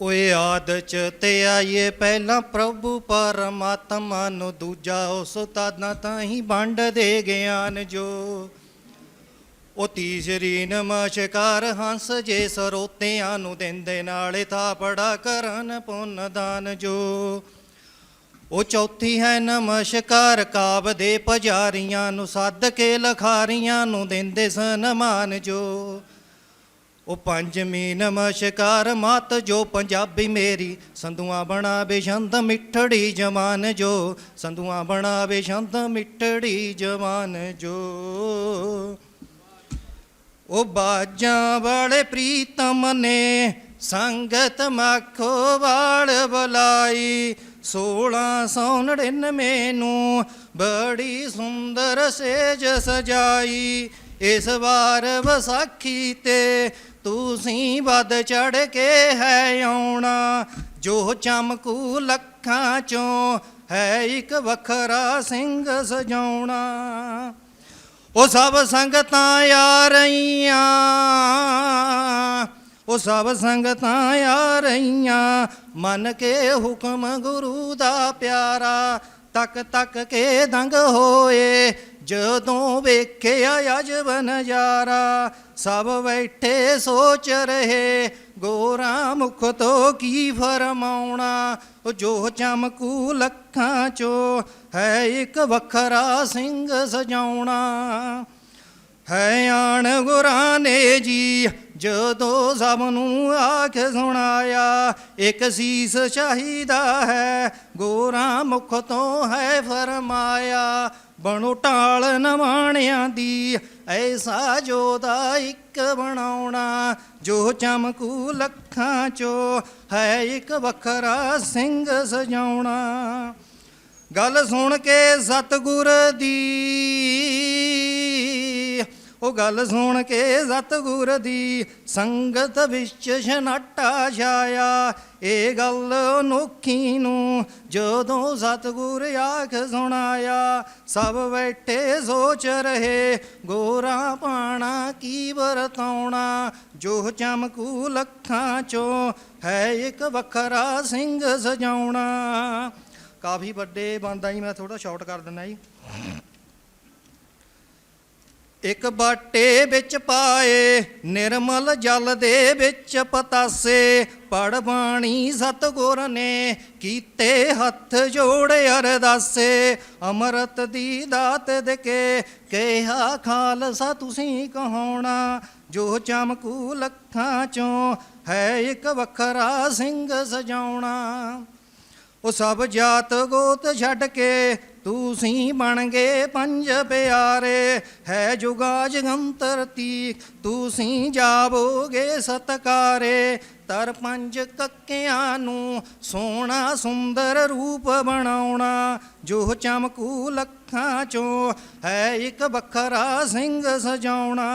ਓਏ ਆਦਚ ਤੇ ਆਈਏ ਪਹਿਲਾਂ ਪ੍ਰਭੂ ਪਰਮਾਤਮਾ ਨੂੰ, ਦੂਜਾ ਉਸ ਤਾਦਾਂ ਤਾਂ ਹੀ ਵੰਡ ਦੇ ਗਿਆਨ ਜੋ। ਉਹ ਤੀਸਰੀ ਨਮਸਕਾਰ ਹੰਸ ਜੇ ਸਰੋਤਿਆਂ ਨੂੰ ਦਿੰਦੇ ਨਾਲੇ ਥਾਪੜਾ ਕਰਨ ਪੁੰਨ ਦਾਨ ਜੋ। ਉਹ ਚੌਥੀ ਹੈ ਨਮਸਕਾਰ ਕਾਬ ਦੇ ਪੁਜਾਰੀਆਂ ਨੂੰ, ਸੱਦ ਕੇ ਲਖਾਰੀਆਂ ਨੂੰ ਦਿੰਦੇ ਸਨਮਾਨ ਜੋ। ਉਹ ਪੰਜਵੀਂ ਨਮਸਕਾਰ ਮਾਤ ਜੋ ਪੰਜਾਬੀ ਮੇਰੀ, ਸੰਧੂਆਂ ਬਣਾ ਛੰਦ ਮਿੱਠੜੀ ਜਵਾਨ ਜੋ, ਸੰਧੂਆਂ ਬਣਾ ਛੰਦ ਮਿੱਠੜੀ ਜਵਾਨ ਜੋ। ਉਹ ਬਾਜਾਂ ਵਾਲੇ ਪ੍ਰੀਤਮ ਨੇ ਸੰਗਤ ਮੱਖੋ ਵਾਲ ਬੁਲਾਈ 1699 ਨੂੰ ਬੜੀ ਸੁੰਦਰ ਸੇਜ ਸਜਾਈ, ਇਸ ਵਾਰ ਵਿਸਾਖੀ ਤੇ ਤੁਸੀਂ ਵੱਧ ਚੜ ਕੇ ਹੈ ਆਉਣਾ, ਜੋ ਚਮਕੂ ਲੱਖਾਂ ਚੋਂ ਹੈ ਇੱਕ ਵੱਖਰਾ ਸਿੰਘ ਸਜਾਉਣਾ। ਉਹ ਸਭ ਸੰਗਤਾਂ ਆ ਰਹੀਆਂ, ਉਹ ਸਭ ਸੰਗਤਾਂ ਆ ਰਹੀਆਂ, ਮਨ ਕੇ ਹੁਕਮ ਗੁਰੂ ਦਾ ਪਿਆਰਾ ਤੱਕ ਤੱਕ ਕੇ ਦੰਗ ਹੋਏ। ਜਦੋਂ ਵੇਖਿਆ ਅਜਬ ਨਜ਼ਾਰਾ ਸਭ ਬੈਠੇ ਸੋਚ ਰਹੇ, ਗੋਰਾ ਮੁਖ ਤੋਂ ਕੀ ਫਰਮਾਉਣਾ? ਉਹ ਜੋ ਚਮਕੂ ਲੱਖਾਂ ਚੋ ਹੈ ਇੱਕ ਵੱਖਰਾ ਸਿੰਘ ਸਜਾਉਣਾ। ਹੈ ਆਣ ਗੁਰਾਂ ਨੇ ਜੀ ਜਦੋਂ ਸਭ ਨੂੰ ਆਖ ਸੁਣਾਇਆ, ਇੱਕ ਸੀਸ ਚਾਹੀਦਾ ਹੈ, ਗੋਰਾ ਮੁਖ ਤੋਂ ਹੈ ਫਰਮਾਇਆ, ਬਣੋ ਢਾਲ ਨਵਾਣਿਆਂ ਦੀ, ਐਸਾ ਜੋਦਾ ਇੱਕ ਬਣਾਉਣਾ, ਜੋ ਚਮਕੂ ਲੱਖਾਂ ਚੋ ਹੈ ਇੱਕ ਵੱਖਰਾ ਸਿੰਘ ਸਜਾਉਣਾ। ਗੱਲ ਸੁਣ ਕੇ ਸਤਗੁਰ ਦੀ ਉਹ ਗੱਲ ਸੁਣ ਕੇ ਸਤਗੁਰ ਦੀ ਸੰਗਤ ਵਿੱਚ ਛਨਾਟਾ ਛਾਇਆ। ਇਹ ਗੱਲ ਅਨੋਖੀ ਨੂੰ ਜਦੋਂ ਸਤਗੁਰ ਆਖ ਸੁਣਾਇਆ, ਸਭ ਬੈਠੇ ਸੋਚ ਰਹੇ, ਗੋਰਾ ਪਾਣਾ ਕੀ ਵਰਤਾਉਣਾ? ਜੋ ਚਮਕੂ ਲੱਖਾਂ ਚੋਂ ਹੈ ਇੱਕ ਵੱਖਰਾ ਸਿੰਘ ਸਜਾਉਣਾ। ਕਾਫੀ ਵੱਡੇ ਬੰਦਾ ਜੀ, ਮੈਂ ਥੋੜਾ ਸ਼ਾਰਟ ਕਰ ਦਿੰਦਾ ਜੀ। ਇੱਕ ਬਾਟੇ ਵਿੱਚ ਪਾਏ, ਨਿਰਮਲ ਜਲ ਦੇ ਵਿੱਚ ਪਤਾਸੇ। ਪੜ ਬਾਣੀ ਸਤਗੁਰ ਨੇ ਕੀਤੇ ਹੱਥ ਜੋੜ ਅਰਦਾਸੇ। ਅੰਮ੍ਰਿਤ ਦੀ ਦਾਤ ਦੇ ਕੇ ਕਿਹਾ, ਖਾਲਸਾ ਤੁਸੀਂ ਕਹਾਉਣਾ ਜੋ ਚਮਕੂ ਲੱਖਾਂ ਚੋਂ ਹੈ ਇੱਕ ਵੱਖਰਾ ਸਿੰਘ ਸਜਾਉਣਾ। ਉਹ ਸਭ ਜਾਤ ਗੋਤ ਛੱਡ ਕੇ ਤੁਸੀਂ ਬਣ ਗਏ ਪੰਜ ਪਿਆਰੇ। ਹੈ ਜੁਗਾ ਜਗੰਤਰ ਤੀ ਤੁਸੀਂ ਜਾਵੋਗੇ ਸਤਕਾਰੇ। ਤਰ ਪੰਜ ਕੱਕਿਆਂ ਨੂੰ ਸੋਹਣਾ ਸੁੰਦਰ ਰੂਪ ਬਣਾਉਣਾ। ਜੋ ਚਮਕੂ ਲੱਖਾਂ ਚੋਂ ਹੈ ਇੱਕ ਵੱਖਰਾ ਸਿੰਘ ਸਜਾਉਣਾ।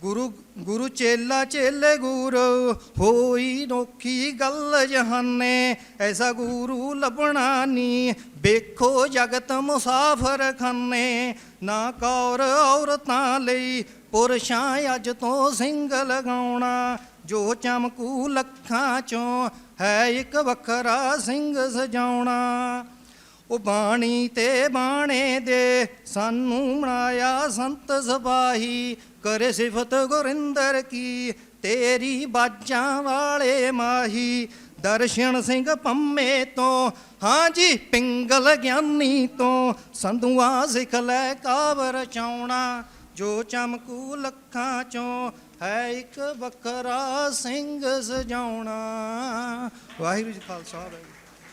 ਗੁਰੂ ਗੁਰੂ ਚੇਲਾ ਚੇਲੇ ਗੁਰੂ, ਹੋਈ ਨੋਖੀ ਗੱਲ ਜਹਾਨੇ, ਐਸਾ ਗੁਰੂ ਲੱਭਣਾ ਨੀ, ਵੇਖੋ ਜਗਤ ਮੁਸਾਫਰ ਖਾਨੇ, ਨਾ ਕੌਰ ਔਰਤਾਂ ਲਈ ਪੁਰਸ਼ਾਂ ਅੱਜ ਤੋਂ ਸਿੰਘ ਲਗਾਉਣਾ ਜੋ ਚਮਕੂ ਲੱਖਾਂ ਚੋਂ ਹੈ ਇੱਕ ਵੱਖਰਾ ਸਿੰਘ ਸਜਾਉਣਾ ਉਹ ਬਾਣੀ ਤੇ ਬਾਣੇ ਦੇ ਸਾਨੂੰ ਬਣਾਇਆ ਸੰਤ ਸਬਾਹੀ ਕਰੇ ਸਿਫਤ ਗੁਰਿੰਦਰ ਕੀ, ਤੇਰੀ ਬਾਜਾਂ ਵਾਲੇ ਮਾਹੀ, ਦਰਸ਼ਨ ਸਿੰਘ ਪੰਮੇ ਤੋਂ ਹਾਂਜੀ ਪਿੰਗਲ ਗਿਆਨੀ ਤੋਂ, ਸੰਧੂਆਂ ਸਿੱਖ ਲੈ ਕਾਵਰ ਚਾਉਣਾ, ਜੋ ਚਮਕੂ ਲੱਖਾਂ ਚੋਂ, ਹੈ ਇੱਕ ਵੱਖਰਾ ਸਿੰਘ ਸਜਾਉਣਾ। ਵਾਹਿਗੁਰੂ ਜੀ ਖਾਲਸਾ, ਵਾਹਿਗੁਰੂ